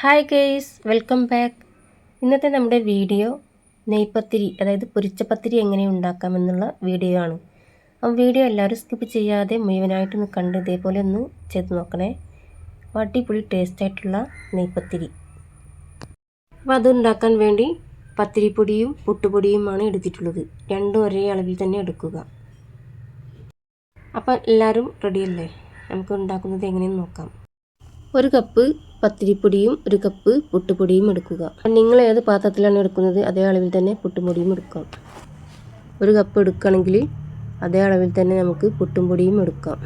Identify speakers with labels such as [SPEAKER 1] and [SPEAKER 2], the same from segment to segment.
[SPEAKER 1] Hi guys welcome back ഇന്നത്തെ നമ്മുടെ video ney pathiri അതായത് പൊരിച്ചപ്പത്തിരി എങ്ങനെ ഉണ്ടാക്കാമെന്നുള്ള വീഡിയോ ആണ്. അപ്പം വീഡിയോ എല്ലാവരും സ്കിപ്പ് ചെയ്യാതെ മുഴുവനായിട്ടൊന്ന് കണ്ട് ഇതേപോലെ ഒന്ന് ചെയ്ത് നോക്കണേ. അടിപൊളി ടേസ്റ്റായിട്ടുള്ള നെയ്പത്തിരി. അപ്പോൾ അത് ഉണ്ടാക്കാൻ വേണ്ടി പത്തിരിപ്പൊടിയും പുട്ടുപൊടിയുമാണ് എടുത്തിട്ടുള്ളത്. രണ്ടും ഒരേ അളവിൽ തന്നെ എടുക്കുക. അപ്പോൾ എല്ലാവരും റെഡിയല്ലേ നമുക്ക് ഉണ്ടാക്കുന്നത് എങ്ങനെയെന്ന് നോക്കാം. ഒരു കപ്പ് പത്തിരിപ്പൊടിയും ഒരു കപ്പ് പുട്ടുപൊടിയും എടുക്കുക. നിങ്ങൾ ഏത് പാത്രത്തിലാണ് എടുക്കുന്നത് അതേ അളവിൽ തന്നെ പുട്ടുപൊടിയും എടുക്കാം. ഒരു കപ്പ് എടുക്കുകയാണെങ്കിൽ അതേ അളവിൽ തന്നെ നമുക്ക് പുട്ടും പൊടിയും എടുക്കാം.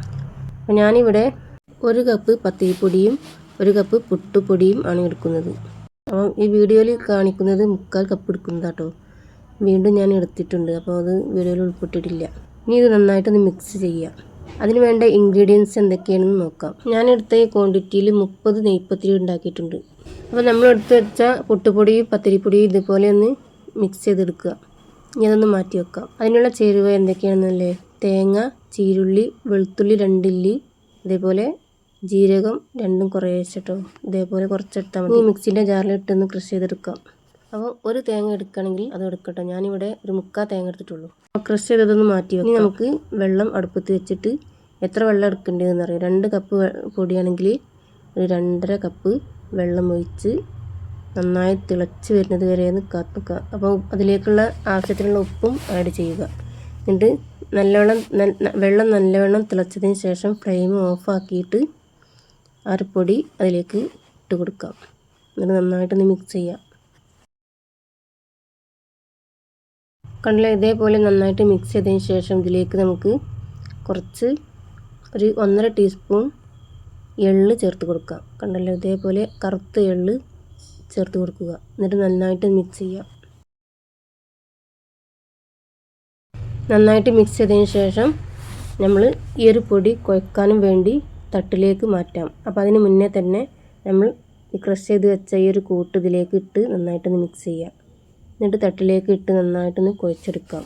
[SPEAKER 1] അപ്പോൾ ഞാനിവിടെ ഒരു കപ്പ് പത്തിരിപ്പൊടിയും ഒരു കപ്പ് പുട്ടുപൊടിയും ആണ് എടുക്കുന്നത്. അപ്പം ഈ വീഡിയോയിൽ കാണിക്കുന്നത് മുക്കാൽ കപ്പ് എടുക്കുന്നതാട്ടോ. വീണ്ടും ഞാൻ എടുത്തിട്ടുണ്ട് അപ്പോൾ അത് വീഡിയോയിൽ ഉൾപ്പെട്ടിട്ടില്ല. ഇനി ഇത് നന്നായിട്ടൊന്ന് മിക്സ് ചെയ്യാം. അതിന് വേണ്ട ഇൻഗ്രീഡിയൻസ് എന്തൊക്കെയാണെന്ന് നോക്കാം. ഞാൻ എടുത്ത ഈ ക്വാണ്ടിറ്റിയിൽ മുപ്പത് നെയ്പ്പത്തിരി ഉണ്ടാക്കിയിട്ടുണ്ട്. അപ്പോൾ നമ്മൾ എടുത്ത് വെച്ച പൊട്ടുപൊടിയും പത്തിരിപ്പൊടിയും ഇതുപോലെ ഒന്ന് മിക്സ് ചെയ്തെടുക്കുക. ഇനി അതൊന്ന് മാറ്റി വെക്കാം. അതിനുള്ള ചേരുവ എന്തൊക്കെയാണെന്നല്ലേ? തേങ്ങ ചീരുള്ളി വെളുത്തുള്ളി രണ്ടില്ലി അതേപോലെ ജീരകം രണ്ടും കുറേ വെച്ചിട്ടോ ഇതേപോലെ കുറച്ചെടുത്താൽ മതി. മിക്സിന്റെ ജാറിലിട്ടൊന്ന് ക്രഷ് ചെയ്തെടുക്കാം. അപ്പോൾ ഒരു തേങ്ങ എടുക്കുകയാണെങ്കിൽ അത് എടുക്കട്ടെ. ഞാനിവിടെ ഒരു മുക്കാൽ തേങ്ങ എടുത്തിട്ടുള്ളൂ. ക്രഷ് ചെയ്തതൊന്ന് മാറ്റി വെക്കാം. നമുക്ക് വെള്ളം അടുപ്പത്ത് വെച്ചിട്ട് എത്ര വെള്ളം എടുക്കേണ്ടതെന്ന് അറിയാം. രണ്ട് കപ്പ് പൊടിയാണെങ്കിൽ ഒരു രണ്ടര കപ്പ് വെള്ളം ഒഴിച്ച് നന്നായി തിളച്ച് വരുന്നത് വരെ കാത്തുക്കുക അപ്പോൾ അതിലേക്കുള്ള ആവശ്യത്തിനുള്ള ഉപ്പും ആഡ് ചെയ്യുക. എന്നിട്ട് നല്ലവണ്ണം വെള്ളം നല്ലവണ്ണം തിളച്ചതിന് ശേഷം ഫ്ലെയിം ഓഫാക്കിയിട്ട് അരപ്പൊടി അതിലേക്ക് ഇട്ട് കൊടുക്കാം. എന്നിട്ട് നന്നായിട്ടൊന്ന് മിക്സ് ചെയ്യാം. കണ്ടില്ല ഇതേപോലെ നന്നായിട്ട് മിക്സ് ചെയ്തതിന് ശേഷം ഇതിലേക്ക് നമുക്ക് കുറച്ച് ഒരു ഒന്നര ടീസ്പൂൺ എള്ള് ചേർത്ത് കൊടുക്കാം. കണ്ടല്ലോ? ഇതേപോലെ കറുത്ത എള്ള് ചേർത്ത് കൊടുക്കുക. എന്നിട്ട് നന്നായിട്ട് മിക്സ് ചെയ്യാം നന്നായിട്ട് മിക്സ് ചെയ്തതിന് ശേഷം നമ്മൾ ഈ ഒരു പൊടി കുഴക്കാനും വേണ്ടി തട്ടിലേക്ക് മാറ്റാം. അപ്പോൾ അതിന് മുന്നേ തന്നെ നമ്മൾ ക്രഷ് ചെയ്ത് വെച്ച ഈ ഒരു കൂട്ട് ഇതിലേക്ക് ഇട്ട് നന്നായിട്ടൊന്ന് മിക്സ് ചെയ്യാം എന്നിട്ട് തട്ടിലേക്ക് ഇട്ട് നന്നായിട്ടൊന്ന് കുഴച്ചെടുക്കാം.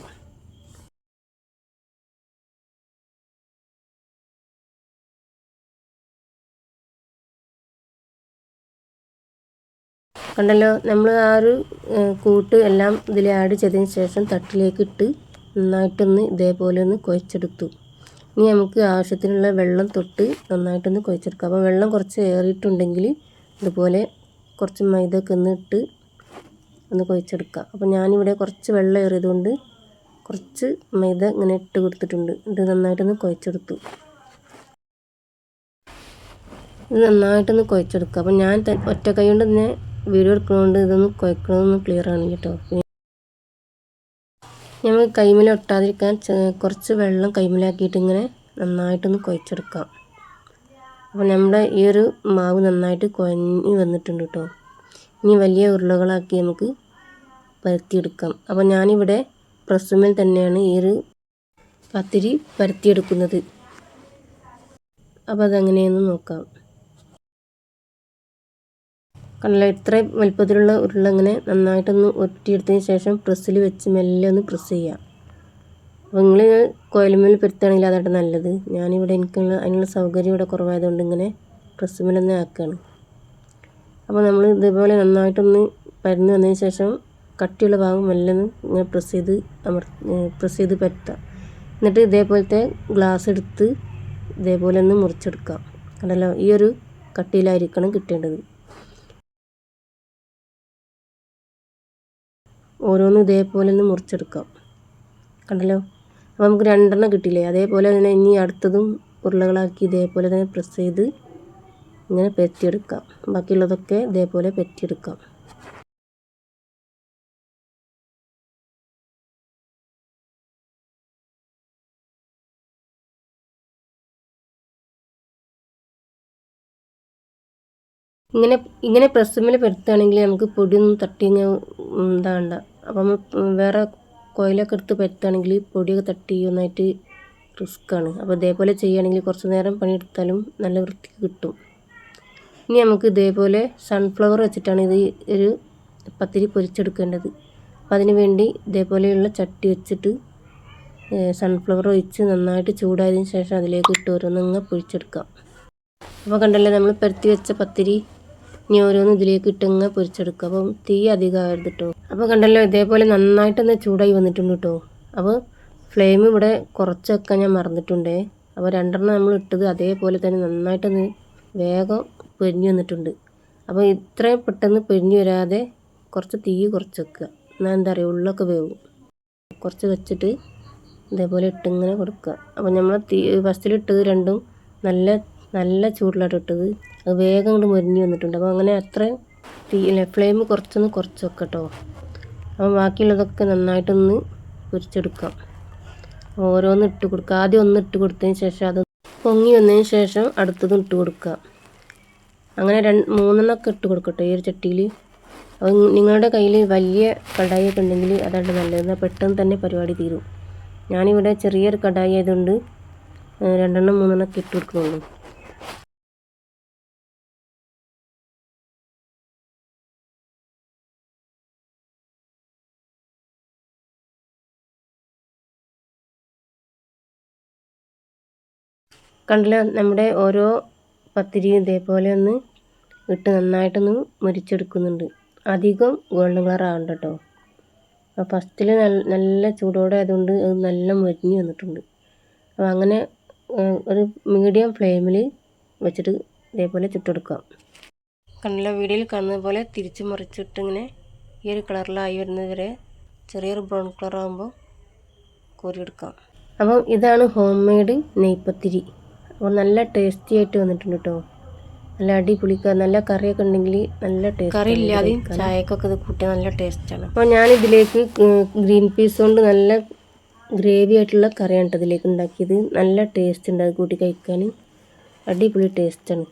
[SPEAKER 1] കണ്ടല്ലോ നമ്മൾ ആ ഒരു കൂട്ട് എല്ലാം ഇതിൽ ആഡ് ചെയ്തതിന് ശേഷം തട്ടിലേക്ക് ഇട്ട് നന്നായിട്ടൊന്ന് ഇതേപോലെ ഒന്ന് കുഴച്ചെടുത്തു. ഇനി നമുക്ക് ആവശ്യത്തിനുള്ള വെള്ളം തൊട്ട് നന്നായിട്ടൊന്ന് കുഴച്ചെടുക്കാം. അപ്പോൾ വെള്ളം കുറച്ച് ഏറിയിട്ടുണ്ടെങ്കിൽ ഇതുപോലെ കുറച്ച് മൈദ ഒക്കെ ഒന്ന് ഇട്ട് ഒന്ന് കുഴച്ചെടുക്കുക. അപ്പോൾ ഞാനിവിടെ കുറച്ച് വെള്ളം ഏറിയതുകൊണ്ട് കുറച്ച് മൈദ ഇങ്ങനെ ഇട്ട് കൊടുത്തിട്ടുണ്ട്. ഇത് നന്നായിട്ടൊന്ന് കുഴച്ചെടുത്തു. ഇത് നന്നായിട്ടൊന്ന് കുഴച്ചെടുക്കുക. അപ്പോൾ ഞാൻ ഒറ്റ കൈ കൊണ്ട് തന്നെ വീഡിയോ എടുക്കുന്നതുകൊണ്ട് ഇതൊന്ന് കുഴക്കണമെന്ന് ക്ലിയർ ആണ് കേട്ടോ. ഞമ്മൾ കൈമിൽ ഒട്ടാതിരിക്കാൻ കുറച്ച് വെള്ളം കൈമിലാക്കിയിട്ട് ഇങ്ങനെ നന്നായിട്ടൊന്ന് കുഴച്ചെടുക്കാം. അപ്പോൾ നമ്മുടെ ഈ ഒരു മാവ് നന്നായിട്ട് കുഴഞ്ഞ് വന്നിട്ടുണ്ട് കേട്ടോ. ഇനി വലിയ ഉരുളകളാക്കി നമുക്ക് പരത്തിയെടുക്കാം. അപ്പോൾ ഞാനിവിടെ പ്രസ്സുമേൽ തന്നെയാണ് ഈ ഒരു പത്തിരി പരത്തിയെടുക്കുന്നത്. അപ്പോൾ അതെങ്ങനെയെന്ന് നോക്കാം. കണ്ടല്ലോ ഇത്ര വലുപ്പത്തിലുള്ള ഉരുള ഇങ്ങനെ നന്നായിട്ടൊന്ന് ഒറ്റിയെടുത്തതിന് ശേഷം പ്രസ്സിൽ വെച്ച് മെല്ലെ ഒന്ന് പ്രസ് ചെയ്യാം. അപ്പോൾ നിങ്ങൾ കോയിലുമേൽ പരുത്തുകയാണെങ്കിൽ അതായിട്ട് നല്ലത്. ഞാനിവിടെ എനിക്കുള്ള അതിനുള്ള സൗകര്യം ഇവിടെ കുറവായതുകൊണ്ട് ഇങ്ങനെ പ്രസ്സുമേലൊന്നും ആക്കുകയാണ്. അപ്പോൾ നമ്മൾ ഇതേപോലെ നന്നായിട്ടൊന്ന് പരന്ന് വന്നതിന് ശേഷം കട്ടിയുള്ള ഭാഗം മെല്ലെ ഇങ്ങനെ പ്രസ് ചെയ്ത് അമർ പ്രസ് ചെയ്ത് പരത്താം എന്നിട്ട് ഇതേപോലത്തെ ഗ്ലാസ് എടുത്ത് ഇതേപോലെ ഒന്ന് മുറിച്ചെടുക്കാം കണ്ടല്ലോ? ഈ ഒരു കട്ടിയിലായിരിക്കണം കിട്ടേണ്ടത്. ഓരോന്നും ഇതേപോലെ ഒന്ന് മുറിച്ചെടുക്കാം. കണ്ടല്ലോ? അപ്പോൾ നമുക്ക് രണ്ടെണ്ണം കിട്ടിയില്ലേ? അതേപോലെ തന്നെ ഇനി അടുത്തതും ഉരുളകളാക്കി ഇതേപോലെ തന്നെ പ്രസ് ചെയ്ത് ഇങ്ങനെ പെറ്റിയെടുക്കാം. ബാക്കിയുള്ളതൊക്കെ ഇതേപോലെ പെറ്റിയെടുക്കാം. ഇങ്ങനെ ഇങ്ങനെ പ്രസ്സുമ്മൽ പെരുത്താണെങ്കിൽ നമുക്ക് പൊടിയൊന്നും തട്ടി എന്താണ്ട അപ്പം വേറെ കോയിലൊക്കെ എടുത്ത് പരത്തുകയാണെങ്കിൽ പൊടിയൊക്കെ തട്ടി ഒന്നായിട്ട് റിസ്ക്കാണ്. അപ്പോൾ ഇതേപോലെ ചെയ്യുകയാണെങ്കിൽ കുറച്ച് നേരം പണിയെടുത്താലും നല്ല വൃത്തിക്ക് കിട്ടും. ഇനി നമുക്ക് ഇതേപോലെ സൺഫ്ലവർ വെച്ചിട്ടാണ് ഇത് ഒരു പത്തിരി പൊരിച്ചെടുക്കേണ്ടത്. അപ്പം അതിന് വേണ്ടി ഇതേപോലെയുള്ള ചട്ടി വെച്ചിട്ട് സൺഫ്ലവർ ഒഴിച്ച് നന്നായിട്ട് ചൂടായതിന് ശേഷം അതിലേക്ക് ഇട്ട് ഓരോന്നങ്ങ് പൊരിച്ചെടുക്കാം. അപ്പോൾ കണ്ടല്ലേ നമ്മൾ പരത്തി വെച്ച പത്തിരി ഇനി ഓരോന്ന് ഇതിലേക്ക് ഇട്ടങ്ങ് പൊരിച്ചെടുക്കുക അപ്പം തീ അധികമായത് കേട്ടോ അപ്പോൾ കണ്ടല്ലോ ഇതേപോലെ നന്നായിട്ടൊന്ന് ചൂടായി വന്നിട്ടുണ്ട് കേട്ടോ അപ്പോൾ ഫ്ലെയിം ഇവിടെ കുറച്ച് വെക്കാൻ ഞാൻ മറന്നിട്ടുണ്ടേ. അപ്പോൾ രണ്ടെണ്ണം നമ്മൾ ഇട്ടത് അതേപോലെ തന്നെ നന്നായിട്ടൊന്ന് വേഗം പൊരിഞ്ഞ് വന്നിട്ടുണ്ട്. അപ്പോൾ ഇത്രയും പെട്ടെന്ന് പൊരിഞ്ഞു വരാതെ കുറച്ച് തീ കുറച്ച് വെക്കുക. എന്നാൽ എന്താ പറയുക ഉള്ളൊക്കെ വേവും. കുറച്ച് വെച്ചിട്ട് ഇതേപോലെ ഇട്ടിങ്ങനെ കൊടുക്കുക. അപ്പോൾ നമ്മൾ തീ ഫസ്റ്റിലിട്ടത് രണ്ടും നല്ല നല്ല ചൂടിലാണ് ഇട്ടത്. അത് വേഗം ഇങ്ങോട്ട് മുരിഞ്ഞ് വന്നിട്ടുണ്ട്. അപ്പോൾ അങ്ങനെ അത്രയും തീ ഫ്ലെയിം കുറച്ചൊന്ന് കുറച്ച് വെക്കാം കേട്ടോ. അപ്പോൾ ബാക്കിയുള്ളതൊക്കെ നന്നായിട്ടൊന്ന് പൊരിച്ചെടുക്കാം. ഓരോന്ന് ഇട്ട് കൊടുക്കുക. ആദ്യം ഒന്ന് ഇട്ട് കൊടുത്തതിന് ശേഷം അത് പൊങ്ങി വന്നതിന് ശേഷം അടുത്തതും ഇട്ട് കൊടുക്കുക. അങ്ങനെ രണ്ട് മൂന്നെണ്ണമൊക്കെ ഇട്ട് കൊടുക്കട്ടെ ഈ ഒരു ചട്ടിയിൽ അപ്പം നിങ്ങളുടെ കയ്യിൽ വലിയ കടായിയൊക്കെ ഉണ്ടെങ്കിൽ അതാണ് നല്ലത് എന്നാൽ പെട്ടെന്ന് തന്നെ പരിപാടി തീരും. ഞാനിവിടെ ചെറിയൊരു കടായി ആയതുകൊണ്ട് രണ്ടെണ്ണം മൂന്നെണ്ണം ഒക്കെ ഇട്ട് കൊടുക്കുന്നുള്ളൂ. കണ്ടില്ല നമ്മുടെ ഓരോ പത്തിരിയും ഇതേപോലെ ഒന്ന് ഇട്ട് നന്നായിട്ടൊന്ന് മുരിച്ചെടുക്കുന്നുണ്ട്. അധികം ഗോൾഡൻ കളർ ആവണ്ട കേട്ടോ അപ്പോൾ ഫസ്റ്റിൽ നല്ല നല്ല ചൂടോടെ ആയതുകൊണ്ട് അത് നല്ല മുരിഞ്ഞ് വന്നിട്ടുണ്ട്. അപ്പോൾ അങ്ങനെ ഒരു മീഡിയം ഫ്ലെയിമിൽ വെച്ചിട്ട് ഇതേപോലെ ചുട്ടെടുക്കാം. കണ്ടില്ല വീഡിയോയിൽ കാണുന്നത് തിരിച്ച് മറിച്ചിട്ട് ഇങ്ങനെ ഈ ഒരു കളറിലായി വരുന്നത് വരെ ചെറിയൊരു ബ്രൗൺ കളർ ആകുമ്പോൾ കോരിയെടുക്കാം. അപ്പം ഇതാണ് ഹോം മെയ്ഡ് നെയ്പ്പത്തിരി അപ്പോൾ നല്ല ടേസ്റ്റി ആയിട്ട് വന്നിട്ടുണ്ട് കേട്ടോ നല്ല അടിപൊളി നല്ല കറിയൊക്കെ ഉണ്ടെങ്കിൽ നല്ല ടേസ്റ്റ് കറി ഇല്ലാതെ ചായക്കൊക്കെ ഇത് കൂട്ടിയാൽ നല്ല ടേസ്റ്റാണ് അപ്പോൾ ഞാൻ ഇതിലേക്ക് ഗ്രീൻ പീസ് കൊണ്ട് നല്ല ഗ്രേവി ആയിട്ടുള്ള കറിയാണ് കേട്ടോ ഇതിലേക്ക് ഉണ്ടാക്കിയത്. നല്ല ടേസ്റ്റ് ഉണ്ട് അത് കൂട്ടി കഴിക്കാൻ. അടിപൊളി ടേസ്റ്റാണ്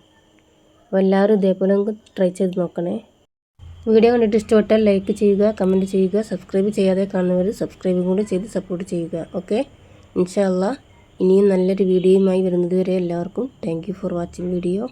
[SPEAKER 1] അപ്പോൾ എല്ലാവരും ഇതേപോലെ നമുക്ക് ട്രൈ ചെയ്ത് നോക്കണേ. വീഡിയോ കണ്ടിട്ട് ഇഷ്ടപ്പെട്ടാൽ ലൈക്ക് ചെയ്യുക കമന്റ് ചെയ്യുക സബ്സ്ക്രൈബ് ചെയ്യാതെ കാണുന്നവർ സബ്സ്ക്രൈബും കൂടി ചെയ്ത് സപ്പോർട്ട് ചെയ്യുക. ഓക്കെ ഇൻഷാല്ല ഇനിയും നല്ലൊരു വീഡിയോയുമായി വരുന്നതുവരെ എല്ലാവർക്കും thank you for watching video